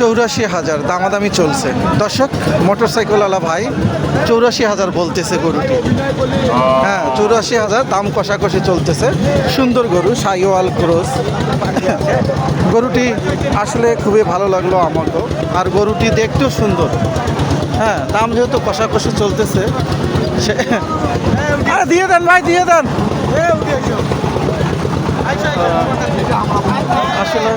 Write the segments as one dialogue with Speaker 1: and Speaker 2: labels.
Speaker 1: চৌরাশি হাজার, দামাদামি চলছে। দর্শক মোটরসাইকেলওয়ালা ভাই, চৌরাশি হাজার বলতেছে গরুটি। হ্যাঁ চৌরাশি হাজার, দাম কষাকষি চলতেছে। সুন্দর গরু, সাইওয়াল ক্রোস। গরুটি আসলে খুবই ভালো লাগল আমাকেও আর গরুটি দেখতেও সুন্দর। হ্যাঁ দাম যেহেতু কষাকষি চলতেছে, সে দিয়ে দেন ভাই, দিয়ে দেন। আসলে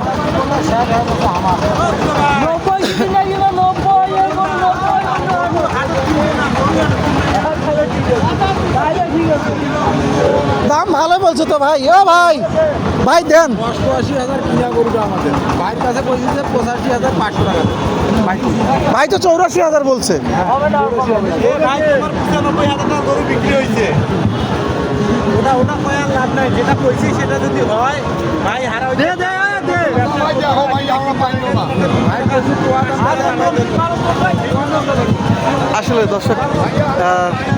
Speaker 2: নব্বই কিছু লাগবে না নব্বই এরকম নব্বই ঠিক আছে
Speaker 1: দাম ভালো বলছো তো ভাই ও ভাই। ভাই দেন।
Speaker 3: অষ্টআশি হাজার কিনা গরুটা আমাদের। ভাইয়ের কাছে বলছে পঁচাশি হাজার পাঁচশো টাকা।
Speaker 1: ভাই তো চৌরাশি হাজার বলছে।
Speaker 2: হবে না আর কম
Speaker 3: পঁচানব্বই হাজার টাকা গরু বিক্রি হয়েছে। ওটা ওটা কয়ার লাভ নাই। যেটা কইছি সেটা যদি হয় ভাই হারা দে দে দে। ভাই কাছে তোয়া
Speaker 1: আসলে দর্শক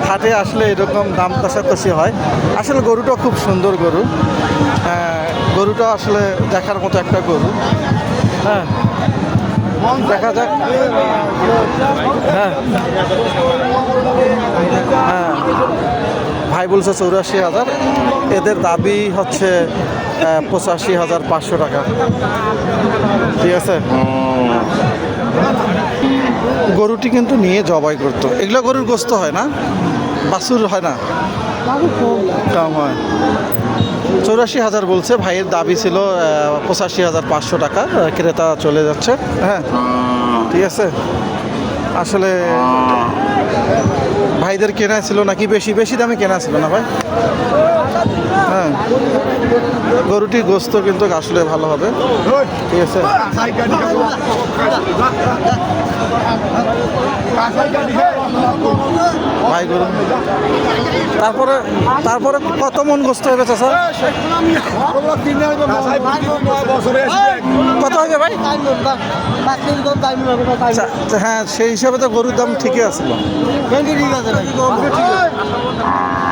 Speaker 1: হাটে আসলে এরকম দাম কষাকষি হয়। আসলে গরুটা খুব সুন্দর গরু। গরুটা আসলে দেখার মতো একটা গরু। হ্যাঁ। দেখা যাক। হ্যাঁ। হ্যাঁ। ভাই বলছে চৌরাশি হাজার। এদের দাবি হচ্ছে পঁচাশি হাজার পাঁচশো টাকা। ঠিক আছে? গরুটি কিন্তু নিয়ে জবাই করতো। এগুলো গরুর গোস্ত হয় না? বাছুর হয় না? কম হয়। চৌরাশি হাজার বলছে, ভাইয়ের দাবি ছিল পঁচাশি হাজার পাঁচশো টাকা ক্রেতা চলে যাচ্ছে। হ্যাঁ? ঠিক আছে? আসলে ভাইদের কেনা ছিল নাকি বেশি? বেশি দামে কেনা ছিল না ভাই? হ্যাঁ। গরুটির গোস্ত কিন্তু আসলে ভালো হবে। ঠিক আছে? তারপরে তারপরে কত মন গোস্ত হবে চাষা কত হবে ভাই? আচ্ছা, হ্যাঁ সেই হিসাবে তো গরুর দাম ঠিকই আসলো
Speaker 2: ঠিক আছে।